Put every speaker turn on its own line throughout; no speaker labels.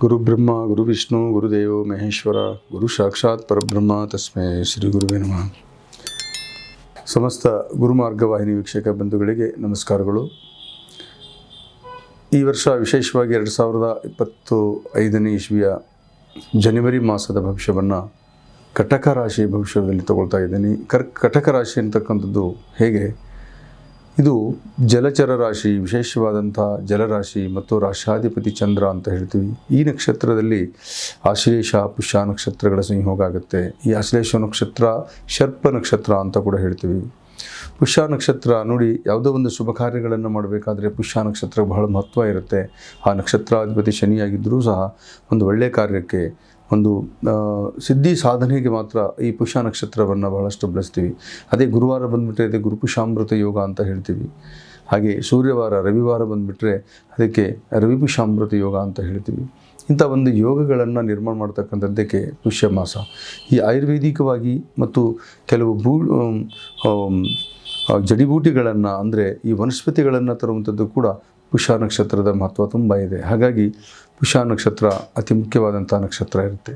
ಗುರು ಬ್ರಹ್ಮ ಗುರು ವಿಷ್ಣು ಗುರುದೇವ ಮಹೇಶ್ವರ ಗುರು ಸಾಕ್ಷಾತ್ ಪರಬ್ರಹ್ಮ ತಸ್ಮೈ ಶ್ರೀ ಗುರುವೇ ನಮಃ ಸಮಸ್ತ ಗುರುಮಾರ್ಗ ವಾಹಿನಿ ವೀಕ್ಷಕ ಬಂಧುಗಳಿಗೆ ನಮಸ್ಕಾರಗಳು. ಈ ವರ್ಷ ವಿಶೇಷವಾಗಿ ಎರಡು ಸಾವಿರದ ಇಪ್ಪತ್ತು ಐದನೇ ಇಸ್ವಿಯ ಜನವರಿ ಮಾಸದ ಭವಿಷ್ಯವನ್ನು ಕಟಕ ರಾಶಿ ಭವಿಷ್ಯದಲ್ಲಿ ತಗೊಳ್ತಾ ಇದ್ದೀನಿ. ಕರ್, ಕಟಕ ರಾಶಿ ಅಂತಕ್ಕಂಥದ್ದು ಹೇಗೆ? ಇದು ಜಲಚರ ರಾಶಿ, ವಿಶೇಷವಾದಂಥ ಜಲರಾಶಿ ಮತ್ತು ರಾಶಾಧಿಪತಿ ಚಂದ್ರ ಅಂತ ಹೇಳ್ತೀವಿ. ಈ ನಕ್ಷತ್ರದಲ್ಲಿ ಆಶ್ಲೇಷ, ಪುಷ್ಯ ನಕ್ಷತ್ರಗಳ ಸಂಯೋಗ ಆಗುತ್ತೆ. ಈ ಆಶ್ಲೇಷ ನಕ್ಷತ್ರ ಶರ್ಪ ನಕ್ಷತ್ರ ಅಂತ ಕೂಡ ಹೇಳ್ತೀವಿ. ಪುಷ್ಯ ನಕ್ಷತ್ರ ನೋಡಿ, ಯಾವುದೋ ಒಂದು ಶುಭ ಕಾರ್ಯಗಳನ್ನು ಮಾಡಬೇಕಾದ್ರೆ ಪುಷ್ಯ ನಕ್ಷತ್ರ ಬಹಳ ಮಹತ್ವ ಇರುತ್ತೆ. ಆ ನಕ್ಷತ್ರಾಧಿಪತಿ ಶನಿಯಾಗಿದ್ದರೂ ಸಹ ಒಂದು ಒಳ್ಳೆಯ ಕಾರ್ಯಕ್ಕೆ ಒಂದು ಸಿದ್ಧಿ ಸಾಧನೆಗೆ ಮಾತ್ರ ಈ ಪುಷ್ಯ ನಕ್ಷತ್ರವನ್ನು ಬಹಳಷ್ಟು ಬಳಸ್ತೀವಿ. ಅದೇ ಗುರುವಾರ ಬಂದುಬಿಟ್ರೆ ಅದೇ ಗುರುಪುಷಾಮೃತ ಯೋಗ ಅಂತ ಹೇಳ್ತೀವಿ. ಹಾಗೆ ಸೂರ್ಯವಾರ, ರವಿವಾರ ಬಂದುಬಿಟ್ರೆ ಅದಕ್ಕೆ ರವಿಪುಷಾಮೃತ ಯೋಗ ಅಂತ ಹೇಳ್ತೀವಿ. ಇಂಥ ಒಂದು ಯೋಗಗಳನ್ನು ನಿರ್ಮಾಣ ಮಾಡ್ತಕ್ಕಂಥದ್ದಕ್ಕೆ ಪುಷ್ಯ ಮಾಸ ಈ ಆಯುರ್ವೇದಿಕವಾಗಿ ಮತ್ತು ಕೆಲವು ಭೂ ಜಡಿಬೂಟಿಗಳನ್ನು ಅಂದರೆ ಈ ವನಸ್ಪತಿಗಳನ್ನು ತರುವಂಥದ್ದು ಕೂಡ ಪುಷ್ಯ ನಕ್ಷತ್ರದ ಮಹತ್ವ ತುಂಬ ಇದೆ. ಹಾಗಾಗಿ ಪುಷ್ಯ ನಕ್ಷತ್ರ ಅತಿ ಮುಖ್ಯವಾದಂಥ ನಕ್ಷತ್ರ ಇರುತ್ತೆ.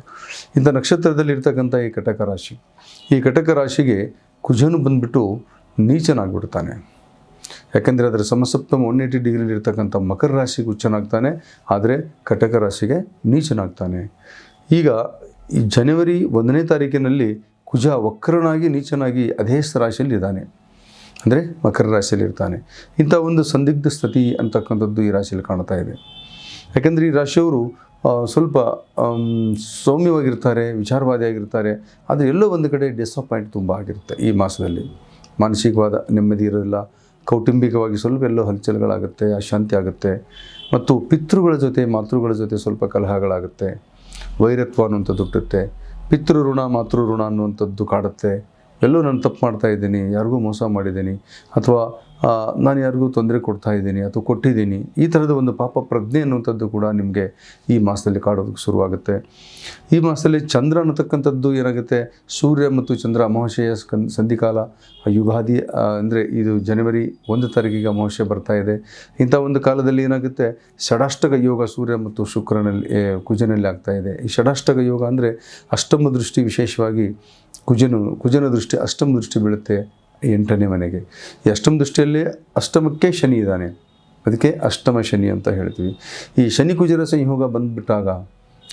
ಇಂಥ ನಕ್ಷತ್ರದಲ್ಲಿ ಇರ್ತಕ್ಕಂಥ ಈ ಕಟಕ ರಾಶಿ, ಈ ಕಟಕ ರಾಶಿಗೆ ಕುಜನು ಬಂದ್ಬಿಟ್ಟು ನೀಚನಾಗ್ಬಿಡ್ತಾನೆ. ಯಾಕೆಂದರೆ ಅದರ ಸಮಸಪ್ತಮ ಒನ್ ಏಯ್ಟಿ ಡಿಗ್ರಿಲಿ ಇರ್ತಕ್ಕಂಥ ಮಕರ ರಾಶಿಗೆ ಉಚ್ಚನಾಗ್ತಾನೆ, ಆದರೆ ಕಟಕ ರಾಶಿಗೆ ನೀಚನಾಗ್ತಾನೆ. ಈಗ ಈ ಜನವರಿ ಒಂದನೇ ತಾರೀಕಿನಲ್ಲಿ ಕುಜ ವಕ್ರನಾಗಿ, ನೀಚನಾಗಿ ಅದೇ ರಾಶಿಯಲ್ಲಿ ಇದ್ದಾನೆ. ಅಂದರೆ ಮಕರ ರಾಶಿಯಲ್ಲಿ ಇರ್ತಾನೆ. ಇಂಥ ಒಂದು ಸಂದಿಗ್ಧ ಸ್ಥಿತಿ ಅಂತಕ್ಕಂಥದ್ದು ಈ ರಾಶಿಯಲ್ಲಿ ಕಾಣ್ತಾ ಇದೆ. ಯಾಕೆಂದರೆ ಈ ರಾಶಿಯವರು ಸ್ವಲ್ಪ ಸೌಮ್ಯವಾಗಿರ್ತಾರೆ, ವಿಚಾರವಾದಿಯಾಗಿರ್ತಾರೆ. ಆದರೆ ಎಲ್ಲೋ ಒಂದು ಕಡೆ ಡಿಸಪಾಯಿಂಟ್ ತುಂಬ ಆಗಿರುತ್ತೆ ಈ ಮಾಸದಲ್ಲಿ. ಮಾನಸಿಕವಾದ ನೆಮ್ಮದಿ ಇರೋದಿಲ್ಲ. ಕೌಟುಂಬಿಕವಾಗಿ ಸ್ವಲ್ಪ ಎಲ್ಲೋ ಹಲಚಲುಗಳಾಗುತ್ತೆ, ಅಶಾಂತಿ ಆಗುತ್ತೆ. ಮತ್ತು ಪಿತೃಗಳ ಜೊತೆ, ಮಾತೃಗಳ ಜೊತೆ ಸ್ವಲ್ಪ ಕಲಹಗಳಾಗುತ್ತೆ. ವೈರತ್ವ ಅನ್ನುವಂಥದ್ದು ಹುಟ್ಟುತ್ತೆ. ಪಿತೃ ಋಣ, ಮಾತೃ ಋಣ ಅನ್ನುವಂಥದ್ದು ಕಾಡುತ್ತೆ. ಎಲ್ಲೋ ನಾನು ತಪ್ಪು ಮಾಡ್ತಾ ಇದ್ದೀನಿ, ಯಾರಿಗೂ ಮೋಸ ಮಾಡಿದ್ದೀನಿ. ಅಥವಾ ನಾನು ಯಾರಿಗೂ ತೊಂದರೆ ಕೊಡ್ತಾ ಇದ್ದೀನಿ ಅಥವಾ ಕೊಟ್ಟಿದ್ದೀನಿ, ಈ ಥರದ ಒಂದು ಪಾಪ ಪ್ರಜ್ಞೆ ಅನ್ನುವಂಥದ್ದು ಕೂಡ ನಿಮಗೆ ಈ ಮಾಸದಲ್ಲಿ ಕಾಡೋದಕ್ಕೆ ಶುರುವಾಗುತ್ತೆ. ಈ ಮಾಸದಲ್ಲಿ ಚಂದ್ರ ಅನ್ನತಕ್ಕಂಥದ್ದು ಏನಾಗುತ್ತೆ? ಸೂರ್ಯ ಮತ್ತು ಚಂದ್ರ ಅಮಾವಾಸ್ಯೆಯ ಸಂಧಿಕಾಲ ಯುಗಾದಿ ಅಂದರೆ ಇದು ಜನವರಿ ಒಂದು ತಾರೀಕಿಗೆ ಅಮಾವಾಸ್ಯೆ ಬರ್ತಾ ಇದೆ. ಇಂಥ ಒಂದು ಕಾಲದಲ್ಲಿ ಏನಾಗುತ್ತೆ? ಷಡಾಷ್ಟಕ ಯೋಗ ಸೂರ್ಯ ಮತ್ತು ಶುಕ್ರನಲ್ಲಿ ಕುಜನಲ್ಲಿ ಆಗ್ತಾ ಇದೆ. ಈ ಷಡಾಷ್ಟಕ ಯೋಗ ಅಂದರೆ ಅಷ್ಟಮ ದೃಷ್ಟಿ ವಿಶೇಷವಾಗಿ ಕುಜನು, ಕುಜನ ದೃಷ್ಟಿ ಅಷ್ಟಮ ದೃಷ್ಟಿ ಬೀಳುತ್ತೆ. ಎಂಟನೇ ಮನೆಗೆ. ಅಷ್ಟಮ ದೃಷ್ಟಿಯಲ್ಲಿ ಅಷ್ಟಮಕ್ಕೆ ಶನಿ ಇದ್ದಾನೆ. ಅದಕ್ಕೆ ಅಷ್ಟಮ ಶನಿ ಅಂತ ಹೇಳ್ತೀವಿ. ಈ ಶನಿ ಕುಜರ ಸಂಯೋಗ ಬಂದುಬಿಟ್ಟಾಗ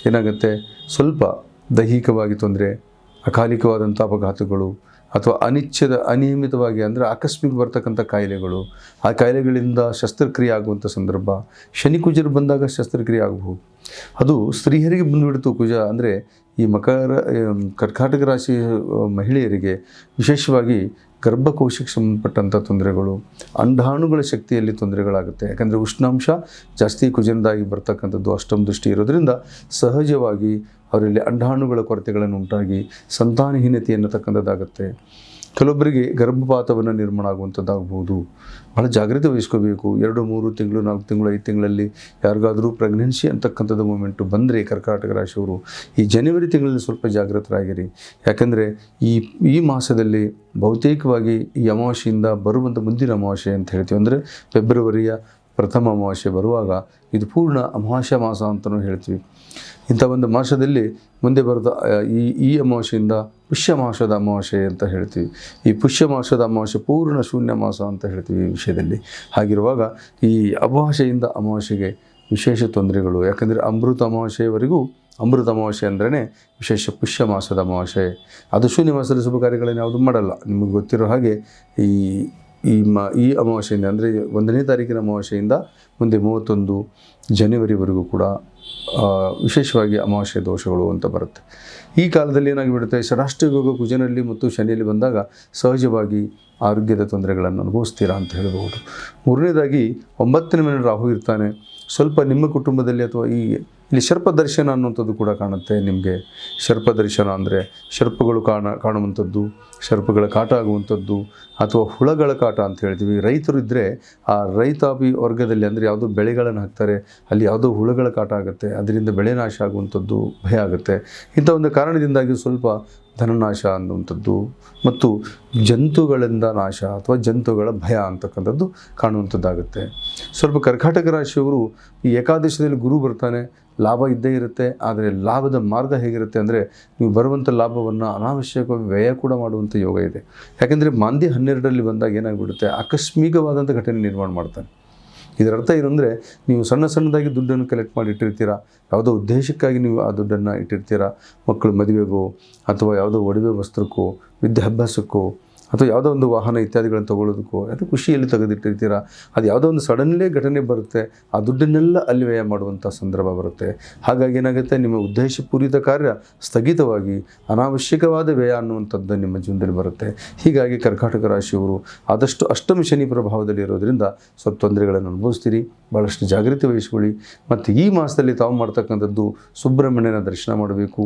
ಏನಾಗುತ್ತೆ? ಸ್ವಲ್ಪ ದೈಹಿಕವಾಗಿ ತೊಂದರೆ, ಅಕಾಲಿಕವಾದಂಥ ಅಪಘಾತಗಳು ಅಥವಾ ಅನಿಚ್ಛದ ಅನಿಯಮಿತವಾಗಿ ಅಂದರೆ ಆಕಸ್ಮಿಕ ಬರ್ತಕ್ಕಂಥ ಕಾಯಿಲೆಗಳು, ಆ ಕಾಯಿಲೆಗಳಿಂದ ಶಸ್ತ್ರಕ್ರಿಯೆ ಆಗುವಂಥ ಸಂದರ್ಭ, ಶನಿ ಕುಜರು ಬಂದಾಗ ಶಸ್ತ್ರಕ್ರಿಯೆ ಆಗಬಹುದು. ಅದು ಸ್ತ್ರೀಯರಿಗೆ ಬಂದುಬಿಡ್ತು ಕುಜ ಅಂದರೆ ಈ ಮಕರ ಕರ್ಕಾಟಕ ರಾಶಿ ಮಹಿಳೆಯರಿಗೆ ವಿಶೇಷವಾಗಿ ಗರ್ಭಕೋಶಕ್ಕೆ ಸಂಬಂಧಪಟ್ಟಂಥ ತೊಂದರೆಗಳು ಅಂಡಾಣುಗಳ ಶಕ್ತಿಯಲ್ಲಿ ತೊಂದರೆಗಳಾಗುತ್ತೆ. ಯಾಕಂದರೆ ಉಷ್ಣಾಂಶ ಜಾಸ್ತಿ ಕುಜನದಾಗಿ ಬರ್ತಕ್ಕಂಥದ್ದು ಅಷ್ಟಮ ದೃಷ್ಟಿ ಇರೋದ್ರಿಂದ ಸಹಜವಾಗಿ ಅವರಲ್ಲಿ ಅಂಡಾಣುಗಳ ಕೊರತೆಗಳನ್ನು ಉಂಟಾಗಿ ಸಂತಾನಹೀನತೆ ಅನ್ನತಕ್ಕಂಥದ್ದಾಗುತ್ತೆ ಕೆಲವೊಬ್ಬರಿಗೆ ಗರ್ಭಪಾತವನ್ನು ನಿರ್ಮಾಣ ಆಗುವಂಥದ್ದಾಗ್ಬೋದು. ಭಾಳ ಜಾಗ್ರತೆ ವಹಿಸ್ಕೋಬೇಕು. ಎರಡು, ಮೂರು ತಿಂಗಳು, ನಾಲ್ಕು ತಿಂಗಳು, ಐದು ತಿಂಗಳಲ್ಲಿ ಯಾರಿಗಾದರೂ ಪ್ರೆಗ್ನೆನ್ಸಿ ಅಂತಕ್ಕಂಥದ್ದು ಮೂಮೆಂಟು ಬಂದರೆ ಕರ್ಕಾಟಕ ರಾಶಿಯವರು, ಈ ಜನವರಿ ತಿಂಗಳಲ್ಲಿ ಸ್ವಲ್ಪ ಜಾಗೃತರಾಗಿರಿ. ಯಾಕೆಂದರೆ ಈ ಈ ಮಾಸದಲ್ಲಿ ಬಹುತೇಕವಾಗಿ ಈ ಅಮಾವಾಸ್ಯೆಯಿಂದ ಬರುವಂಥ ಮುಂದಿನ ಅಮಾವಾಸ್ಯೆ ಅಂತ ಹೇಳ್ತೀವಿ. ಅಂದರೆ ಫೆಬ್ರವರಿಯ ಪ್ರಥಮ ಅಮಾವಾಸ್ಯೆ ಬರುವಾಗ ಇದು ಪೂರ್ಣ ಅಮಾವಾಸ್ಯ ಮಾಸ ಅಂತಲೂ ಹೇಳ್ತೀವಿ. ಇಂಥ ಒಂದು ಮಾಸದಲ್ಲಿ ಮುಂದೆ ಬರೆದ ಈ ಈ ಅಮಾವಾಸ್ಯೆಯಿಂದ ಪುಷ್ಯ ಮಾಸದ ಅಮಾವಾಸ್ಯೆ ಅಂತ ಹೇಳ್ತೀವಿ. ಈ ಪುಷ್ಯ ಮಾಸದ ಅಮಾವಾಸ್ಯೆ ಪೂರ್ಣ ಶೂನ್ಯ ಮಾಸ ಅಂತ ಹೇಳ್ತೀವಿ ಈ ವಿಷಯದಲ್ಲಿ. ಹಾಗಿರುವಾಗ ಈ ಅಮಾವಾಸ್ಯೆಯಿಂದ ಅಮಾವಾಸ್ಯೆಗೆ ವಿಶೇಷ ತೊಂದರೆಗಳು, ಯಾಕಂದರೆ ಅಮೃತ ಅಮಾವಾಸ್ಯೆಯವರೆಗೂ ಅಮೃತ ಅಮಾವಾಸ್ಯೆ ಅಂದ್ರೇ ವಿಶೇಷ ಪುಷ್ಯ ಮಾಸದ ಅಮಾವಾಸ್ಯೆ. ಅದು ಶೂನ್ಯ ಮಾಸದಲ್ಲಿ ಶುಭ ಕಾರ್ಯಗಳನ್ನು ಯಾವುದು ಮಾಡಲ್ಲ. ನಿಮಗೆ ಗೊತ್ತಿರೋ ಹಾಗೆ ಈ ಈ ಮ, ಈ ಅಮಾವಾಸ್ಯೆಯಿಂದ, ಅಂದರೆ ಒಂದನೇ ತಾರೀಕಿನ ಅಮಾವಾಸ್ಯೆಯಿಂದ ಮುಂದೆ ಮೂವತ್ತೊಂದು ಜನವರಿವರೆಗೂ ಕೂಡ ವಿಶೇಷವಾಗಿ ಅಮಾವಾಸ್ಯೆ ದೋಷಗಳು ಅಂತ ಬರುತ್ತೆ. ಈ ಕಾಲದಲ್ಲಿ ಏನಾಗಿಬಿಡುತ್ತೆ, ಷಡಾಷ್ಟಯೋಗ ಕುಜನಲ್ಲಿ ಮತ್ತು ಶನಿಯಲ್ಲಿ ಬಂದಾಗ ಸಹಜವಾಗಿ ಆರೋಗ್ಯದ ತೊಂದರೆಗಳನ್ನು ಅನುಭವಿಸ್ತೀರಾ ಅಂತ ಹೇಳಬಹುದು. ಮೂರನೇದಾಗಿ, ಒಂಬತ್ತನೇ ಮನೆ ರಾಹು ಇರ್ತಾನೆ. ಸ್ವಲ್ಪ ನಿಮ್ಮ ಕುಟುಂಬದಲ್ಲಿ ಅಥವಾ ಈ ಇಲ್ಲಿ ಶರ್ಪ ದರ್ಶನ ಅನ್ನುವಂಥದ್ದು ಕೂಡ ಕಾಣುತ್ತೆ ನಿಮಗೆ. ಸರ್ಪದರ್ಶನ ಅಂದರೆ ಸರ್ಪಗಳು ಕಾಣ, ಕಾಣುವಂಥದ್ದು, ಶರ್ಪಗಳ ಕಾಟ ಆಗುವಂಥದ್ದು ಅಥವಾ ಹುಳಗಳ ಕಾಟ ಅಂತ ಹೇಳ್ತೀವಿ. ರೈತರು ಇದ್ದರೆ ಆ ರೈತಾಪಿ ವರ್ಗದಲ್ಲಿ ಅಂದರೆ ಯಾವುದೋ ಬೆಳೆಗಳನ್ನು ಹಾಕ್ತಾರೆ, ಅಲ್ಲಿ ಯಾವುದೋ ಹುಳಗಳ ಕಾಟ ಆಗುತ್ತೆ, ಅದರಿಂದ ಬೆಳೆ ನಾಶ ಆಗುವಂಥದ್ದು ಭಯ ಆಗುತ್ತೆ. ಇಂಥ ಒಂದು ಕಾರಣದಿಂದಾಗಿ ಸ್ವಲ್ಪ ಧನನಾಶ ಅನ್ನುವಂಥದ್ದು ಮತ್ತು ಜಂತುಗಳಿಂದ ನಾಶ ಅಥವಾ ಜಂತುಗಳ ಭಯ ಅಂತಕ್ಕಂಥದ್ದು ಕಾಣುವಂಥದ್ದಾಗುತ್ತೆ. ಸ್ವಲ್ಪ ಕರ್ಕಾಟಕ ರಾಶಿಯವರು ಈ ಏಕಾದಶದಲ್ಲಿ ಗುರು ಬರ್ತಾನೆ, ಲಾಭ ಇದ್ದೇ ಇರುತ್ತೆ, ಆದರೆ ಲಾಭದ ಮಾರ್ಗ ಹೇಗಿರುತ್ತೆ ಅಂದರೆ ನೀವು ಬರುವಂಥ ಲಾಭವನ್ನು ಅನಾವಶ್ಯಕವಾಗಿ ವ್ಯಯ ಕೂಡ ಮಾಡುವಂಥ ಯೋಗ ಇದೆ. ಯಾಕೆಂದರೆ ಮಾಂದಿ ಹನ್ನೆರಡರಲ್ಲಿ ಬಂದಾಗ ಏನಾಗ್ಬಿಡುತ್ತೆ? ಆಕಸ್ಮಿಕವಾದಂಥ ಘಟನೆ ನಿರ್ಮಾಣ ಮಾಡ್ತಾನೆ. ಇದರ ಅರ್ಥ ಏನಂದರೆ, ನೀವು ಸಣ್ಣ ಸಣ್ಣದಾಗಿ ದುಡ್ಡನ್ನು ಕಲೆಕ್ಟ್ ಮಾಡಿ ಇಟ್ಟಿರ್ತೀರಾ, ಯಾವುದೋ ಉದ್ದೇಶಕ್ಕಾಗಿ ನೀವು ಆ ದುಡ್ಡನ್ನು ಇಟ್ಟಿರ್ತೀರಾ, ಮಕ್ಕಳು ಮದುವೆಗೋ ಅಥವಾ ಯಾವುದೋ ಒಡವೆ ವಸ್ತ್ರಕ್ಕೋ, ವಿದ್ಯಾಭ್ಯಾಸಕ್ಕೋ ಅಥವಾ ಯಾವುದೋ ಒಂದು ವಾಹನ ಇತ್ಯಾದಿಗಳನ್ನು ತಗೊಳ್ಳೋದಕ್ಕೋ ಅದು ಖುಷಿಯಲ್ಲಿ ತೆಗೆದಿಟ್ಟಿರ್ತೀರಾ? ಅದು ಯಾವುದೋ ಒಂದು ಸಡನ್ಲೇ ಘಟನೆ ಬರುತ್ತೆ, ಆ ದುಡ್ಡನ್ನೆಲ್ಲ ಅಲ್ಲಿ ವ್ಯಯ ಮಾಡುವಂಥ ಸಂದರ್ಭ ಬರುತ್ತೆ. ಹಾಗಾಗಿ ಏನಾಗುತ್ತೆ? ನಿಮ್ಮ ಉದ್ದೇಶಪೂರಿತ ಕಾರ್ಯ ಸ್ಥಗಿತವಾಗಿ, ಅನಾವಶ್ಯಕವಾದ ವ್ಯಯ ಅನ್ನುವಂಥದ್ದು ನಿಮ್ಮ ಜೀವನದಲ್ಲಿ ಬರುತ್ತೆ. ಹೀಗಾಗಿ ಕರ್ಕಾಟಕ ರಾಶಿಯವರು ಆದಷ್ಟು ಅಷ್ಟಮ ಶನಿ ಪ್ರಭಾವದಲ್ಲಿ ಇರೋದ್ರಿಂದ ಸ್ವಲ್ಪ ತೊಂದರೆಗಳನ್ನು ಅನುಭವಿಸ್ತೀರಿ ಭಾಳಷ್ಟು ಜಾಗೃತಿ ವಹಿಸ್ಕೊಳ್ಳಿ. ಮತ್ತು ಈ ಮಾಸದಲ್ಲಿ ತಾವು ಮಾಡ್ತಕ್ಕಂಥದ್ದು ಸುಬ್ರಹ್ಮಣ್ಯನ ದರ್ಶನ ಮಾಡಬೇಕು.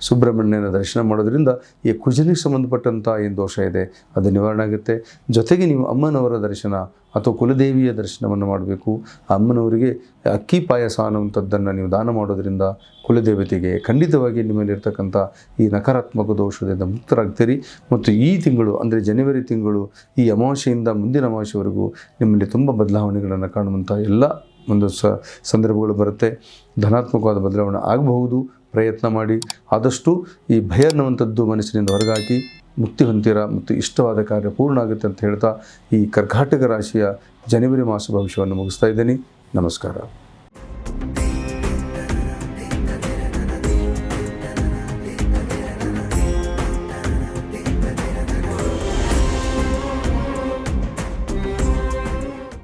ಸುಬ್ರಹ್ಮಣ್ಯನ ದರ್ಶನ ಮಾಡೋದ್ರಿಂದ ಈ ಕುಜನಿಗೆ ಸಂಬಂಧಪಟ್ಟಂಥ ಏನು ದೋಷ ಇದೆ, ಅದು ನಿವಾರಣೆ ಆಗುತ್ತೆ. ಜೊತೆಗೆ ನೀವು ಅಮ್ಮನವರ ದರ್ಶನ ಅಥವಾ ಕುಲದೇವಿಯ ದರ್ಶನವನ್ನು ಮಾಡಬೇಕು. ಅಮ್ಮನವರಿಗೆ ಅಕ್ಕಿ ಪಾಯಸ ಅನ್ನುವಂಥದ್ದನ್ನು ನೀವು ದಾನ ಮಾಡೋದ್ರಿಂದ ಕುಲದೇವತೆಗೆ ಖಂಡಿತವಾಗಿ ನಿಮ್ಮಲ್ಲಿರ್ತಕ್ಕಂಥ ಈ ನಕಾರಾತ್ಮಕ ದೋಷದಿಂದ ಮುಕ್ತರಾಗ್ತೀರಿ. ಮತ್ತು ಈ ತಿಂಗಳು, ಅಂದರೆ ಜನವರಿ ತಿಂಗಳು, ಈ ಅಮಾವಾಸ್ಯೆಯಿಂದ ಮುಂದಿನ ಅಮಾವಾಸ್ಯೆವರೆಗೂ ನಿಮ್ಮಲ್ಲಿ ತುಂಬ ಬದಲಾವಣೆಗಳನ್ನು ಕಾಣುವಂಥ ಎಲ್ಲ ಒಂದು ಸ, ಸಂದರ್ಭಗಳು ಬರುತ್ತೆ. ಧನಾತ್ಮಕವಾದ ಬದಲಾವಣೆ ಆಗಬಹುದು. ಪ್ರಯತ್ನ ಮಾಡಿ ಆದಷ್ಟು ಈ ಭಯ ಅನ್ನುವಂಥದ್ದು ಮನಸ್ಸಿನಿಂದ ಹೊರಗಾಕಿ ಮುಕ್ತಿ ಹೊಂದಿರ ಮತ್ತು ಇಷ್ಟವಾದ ಕಾರ್ಯ ಪೂರ್ಣ ಆಗುತ್ತೆ ಅಂತ ಹೇಳ್ತಾ ಈ ಕರ್ಕಾಟಕ ರಾಶಿಯ ಜನವರಿ ಮಾಸ ಭವಿಷ್ಯವನ್ನು ಮುಗಿಸ್ತಾ ಇದ್ದೀನಿ. ನಮಸ್ಕಾರ.